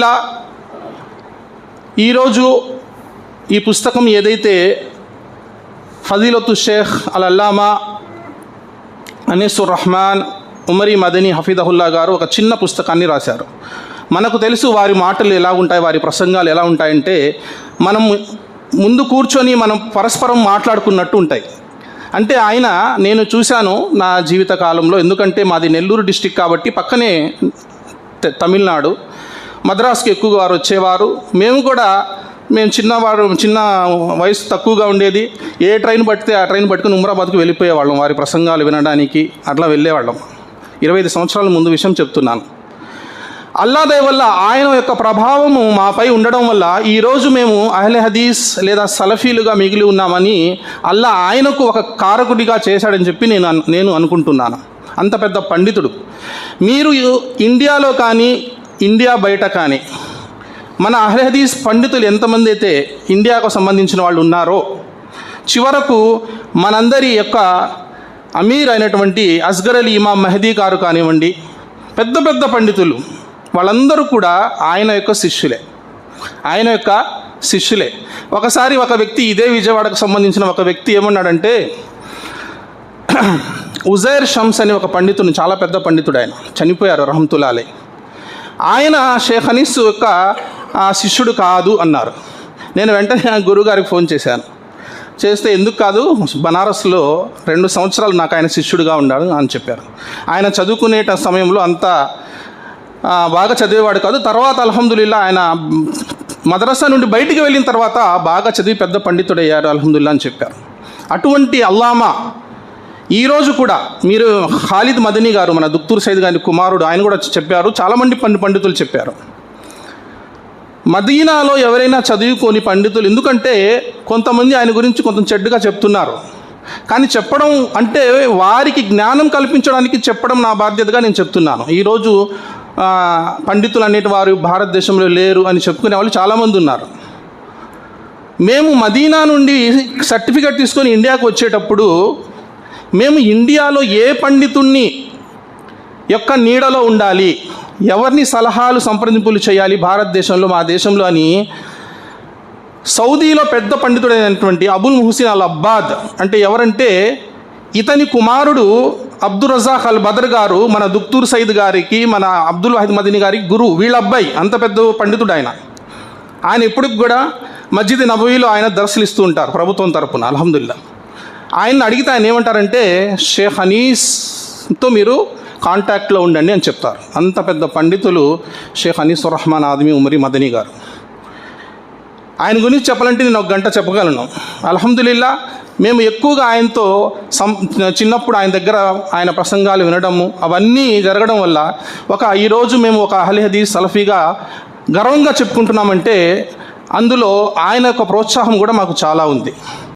ఇలా ఈరోజు ఈ పుస్తకం ఏదైతే ఫజీలతు షేఖ్ అల్ అల్లామా అనీసుర్ రహమాన్ ఉమరి మదని హఫీదహుల్లా గారు ఒక చిన్న పుస్తకాన్ని రాశారు. మనకు తెలుసు వారి మాటలు ఎలా ఉంటాయి వారి ప్రసంగాలు ఎలా ఉంటాయంటే మనం ముందు కూర్చొని మనం పరస్పరం మాట్లాడుకున్నట్టు ఉంటాయి. అంటే ఆయన నేను చూశాను నా జీవిత కాలంలో ఎందుకంటే మాది నెల్లూరు డిస్టిక్ కాబట్టి పక్కనే తమిళనాడు. మద్రాసుకి ఎక్కువగా వారు వచ్చేవారు. మేము కూడా మేము చిన్నవారు చిన్న వయసు తక్కువగా ఉండేది. ఏ ట్రైన్ పడితే ఆ ట్రైన్ పట్టుకుని ఉమ్రాబాద్కి వెళ్ళిపోయేవాళ్ళం. వారి ప్రసంగాలు వినడానికి అట్లా వెళ్ళేవాళ్ళం. ఇరవై ఐదు సంవత్సరాల ముందు విషయం చెప్తున్నాను. అల్లాదయ వల్ల ఆయన యొక్క ప్రభావము మాపై ఉండడం వల్ల ఈరోజు మేము అహ్లె హదీస్ లేదా సలఫీలుగా మిగిలి ఉన్నామని అల్లా ఆయనకు ఒక కారకుడిగా చేశాడని చెప్పి నేను నేను అనుకుంటున్నాను. అంత పెద్ద పండితుడు. మీరు ఇండియాలో కానీ ఇండియా బయట కానీ మన అహ్లహదీస్ పండితులు ఎంతమంది అయితే ఇండియాకు సంబంధించిన వాళ్ళు ఉన్నారో చివరకు మనందరి యొక్క అమీర్ అయినటువంటి అస్గర్ అలీ ఇమాం మెహదీ గారు కానివ్వండి పెద్ద పెద్ద పండితులు వాళ్ళందరూ కూడా ఆయన యొక్క శిష్యులే. ఆయన యొక్క శిష్యులే. ఒకసారి ఒక వ్యక్తి ఇదే విజయవాడకు సంబంధించిన ఒక వ్యక్తి ఏమన్నాడంటే ఉజైర్ షమ్స్ అని ఒక పండితుడు చాలా పెద్ద పండితుడు ఆయన చనిపోయారు రహమతుల్లాలే ఆయన షేఖ్ హనీస్ యొక్క శిష్యుడు కాదు అన్నారు. నేను వెంటనే ఆ గురువుగారికి ఫోన్ చేశాను. చేస్తే ఎందుకు కాదు బనారస్లో రెండు సంవత్సరాలు నాకు ఆయన శిష్యుడిగా ఉన్నాడు అని చెప్పారు. ఆయన చదువుకునే సమయంలో అంత బాగా చదివేవాడు కాదు. తర్వాత అల్హమ్దుల్లా ఆయన మదరసా నుండి బయటికి వెళ్ళిన తర్వాత బాగా చదివి పెద్ద పండితుడయ్యారు అల్హమ్దుల్లా అని చెప్పారు. అటువంటి అల్లామా ఈరోజు కూడా మీరు ఖాలిద్ మదనీ గారు మన దుక్తూర్ సైద్ గారి కుమారుడు ఆయన కూడా చెప్పారు. చాలామంది పండి పండితులు చెప్పారు. మదీనాలో ఎవరైనా చదువుకొని పండితులు ఎందుకంటే కొంతమంది ఆయన గురించి కొంత చెడ్డుగా చెప్తున్నారు. కానీ చెప్పడం అంటే వారికి జ్ఞానం కల్పించడానికి చెప్పడం నా బాధ్యతగా నేను చెప్తున్నాను. ఈరోజు పండితులు అనేటి వారు భారతదేశంలో లేరు అని చెప్పుకునే వాళ్ళు చాలామంది ఉన్నారు. మేము మదీనా నుండి సర్టిఫికెట్ తీసుకొని ఇండియాకు వచ్చేటప్పుడు మేము ఇండియాలో ఏ పండితుణ్ణి యొక్క నీడలో ఉండాలి? ఎవరిని సలహాలు సంప్రదింపులు చేయాలి? భారతదేశంలో మా దేశంలో అని సౌదీలో పెద్ద పండితుడైనటువంటి అబుల్ ముహసిన్ అల్ అబ్బాద్ అంటే ఎవరంటే ఇతని కుమారుడు అబ్దుల్ రజాక్ అల్ బదర్ గారు మన దుక్తూర్ సయీద్ గారికి మన అబ్దుల్ వాహిద్ మదీని గారికి గురువు వీళ్ళ అబ్బాయి అంత పెద్ద పండితుడు ఆయన ఆయన ఇప్పటికి కూడా మస్జిద్ నబవీలో ఆయన దర్శలు ఉంటారు ప్రభుత్వం తరపున అలహదుల్లా ఆయన్ని అడిగితే ఆయన ఏమంటారంటే షేఖ్ హనీస్తో మీరు కాంటాక్ట్లో ఉండండి అని చెప్తారు. అంత పెద్ద పండితులు షేఖ్ హనీసుర్ రహమాన్ ఆదమి ఉమరి మదనీ గారు. ఆయన గురించి చెప్పాలంటే నేను ఒక గంట చెప్పగలను. అల్హమ్దులిల్లా మేము ఎక్కువగా ఆయనతో సం చిన్నప్పుడు ఆయన దగ్గర ఆయన ప్రసంగాలు వినడము అవన్నీ జరగడం వల్ల ఒక ఈరోజు మేము ఒక అహ్లీ హదీస్ సలఫీగా గర్వంగా చెప్పుకుంటున్నామంటే అందులో ఆయన యొక్క ప్రోత్సాహం కూడా మాకు చాలా ఉంది.